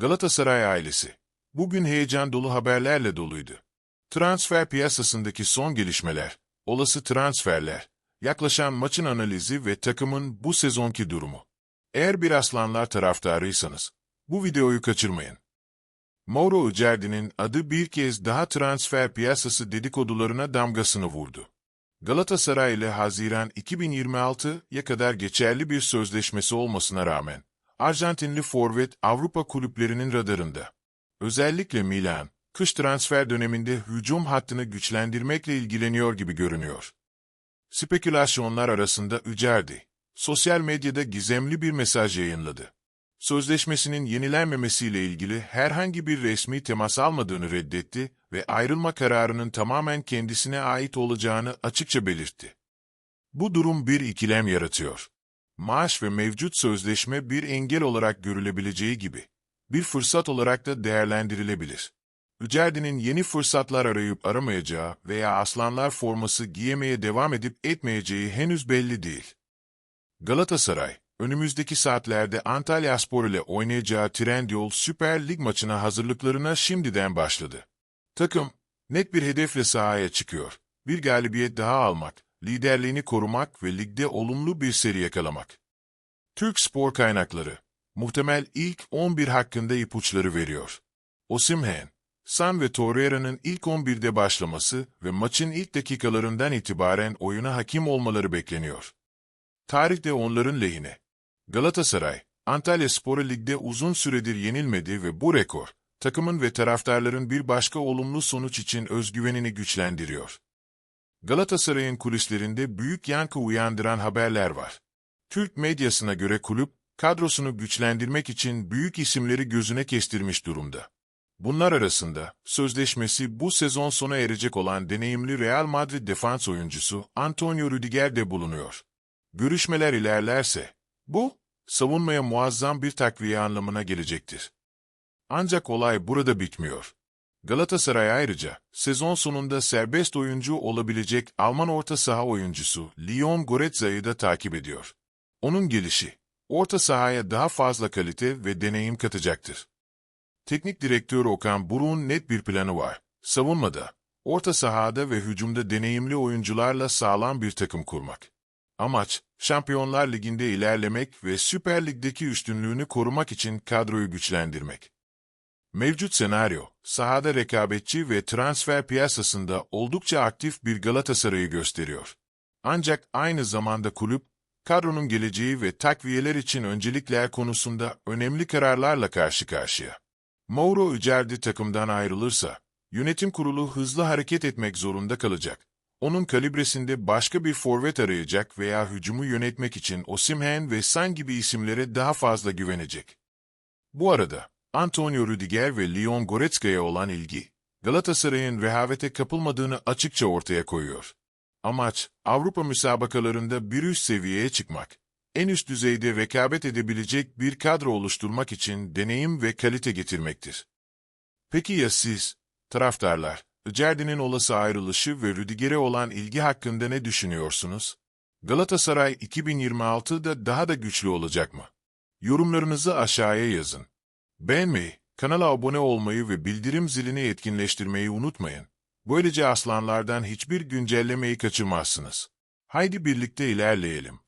Galatasaray ailesi. Bugün heyecan dolu haberlerle doluydu. Transfer piyasasındaki son gelişmeler, olası transferler, yaklaşan maçın analizi ve takımın bu sezonki durumu. Eğer bir aslanlar taraftarıysanız, bu videoyu kaçırmayın. Mauro Icardi'nin adı bir kez daha transfer piyasası dedikodularına damgasını vurdu. Galatasaray ile Haziran 2026'ya kadar geçerli bir sözleşmesi olmasına rağmen, Arjantinli forvet Avrupa kulüplerinin radarında. Özellikle Milan, kış transfer döneminde hücum hattını güçlendirmekle ilgileniyor gibi görünüyor. Spekülasyonlar arasında Icardi, sosyal medyada gizemli bir mesaj yayınladı. Sözleşmesinin yenilenmemesiyle ilgili herhangi bir resmi temas almadığını reddetti ve ayrılma kararının tamamen kendisine ait olacağını açıkça belirtti. Bu durum bir ikilem yaratıyor. Maaş ve mevcut sözleşme bir engel olarak görülebileceği gibi, bir fırsat olarak da değerlendirilebilir. Icardi'nin yeni fırsatlar arayıp aramayacağı veya aslanlar forması giyemeye devam edip etmeyeceği henüz belli değil. Galatasaray, önümüzdeki saatlerde Antalya Spor ile oynayacağı Trendyol Süper Lig maçına hazırlıklarına şimdiden başladı. Takım, net bir hedefle sahaya çıkıyor. Bir galibiyet daha almak, liderliğini korumak ve ligde olumlu bir seri yakalamak. Türk spor kaynakları, muhtemel ilk 11 hakkında ipuçları veriyor. Osimhen, San ve Torreira'nın ilk 11'de başlaması ve maçın ilk dakikalarından itibaren oyuna hakim olmaları bekleniyor. Tarihte onların lehine. Galatasaray, Antalya Spor Lig'de uzun süredir yenilmedi ve bu rekor, takımın ve taraftarların bir başka olumlu sonuç için özgüvenini güçlendiriyor. Galatasaray'ın kulislerinde büyük yankı uyandıran haberler var. Türk medyasına göre kulüp, kadrosunu güçlendirmek için büyük isimleri gözüne kestirmiş durumda. Bunlar arasında, sözleşmesi bu sezon sona erecek olan deneyimli Real Madrid defans oyuncusu Antonio Rüdiger de bulunuyor. Görüşmeler ilerlerse, bu, savunmaya muazzam bir takviye anlamına gelecektir. Ancak olay burada bitmiyor. Galatasaray ayrıca, sezon sonunda serbest oyuncu olabilecek Alman orta saha oyuncusu Leon Goretzka'yı da takip ediyor. Onun gelişi, orta sahaya daha fazla kalite ve deneyim katacaktır. Teknik direktör Okan Buruk'un net bir planı var. Savunmada, orta sahada ve hücumda deneyimli oyuncularla sağlam bir takım kurmak. Amaç, Şampiyonlar Ligi'nde ilerlemek ve Süper Lig'deki üstünlüğünü korumak için kadroyu güçlendirmek. Mevcut senaryo, sahada rekabetçi ve transfer piyasasında oldukça aktif bir Galatasaray'ı gösteriyor. Ancak aynı zamanda kulüp, kadronun geleceği ve takviyeler için öncelikler konusunda önemli kararlarla karşı karşıya. Mauro Icardi takımdan ayrılırsa, yönetim kurulu hızlı hareket etmek zorunda kalacak. Onun kalibresinde başka bir forvet arayacak veya hücumu yönetmek için Osimhen ve San gibi isimlere daha fazla güvenecek. Bu arada, Antonio Rüdiger ve Leon Goretzka'ya olan ilgi, Galatasaray'ın rehavete kapılmadığını açıkça ortaya koyuyor. Amaç, Avrupa müsabakalarında bir üst seviyeye çıkmak, en üst düzeyde rekabet edebilecek bir kadro oluşturmak için deneyim ve kalite getirmektir. Peki ya siz, taraftarlar, Icardi'nin olası ayrılışı ve Rüdiger'e olan ilgi hakkında ne düşünüyorsunuz? Galatasaray 2026'da daha da güçlü olacak mı? Yorumlarınızı aşağıya yazın. Beğenmeyi, kanala abone olmayı ve bildirim zilini etkinleştirmeyi unutmayın. Böylece aslanlardan hiçbir güncellemeyi kaçırmazsınız. Haydi birlikte ilerleyelim.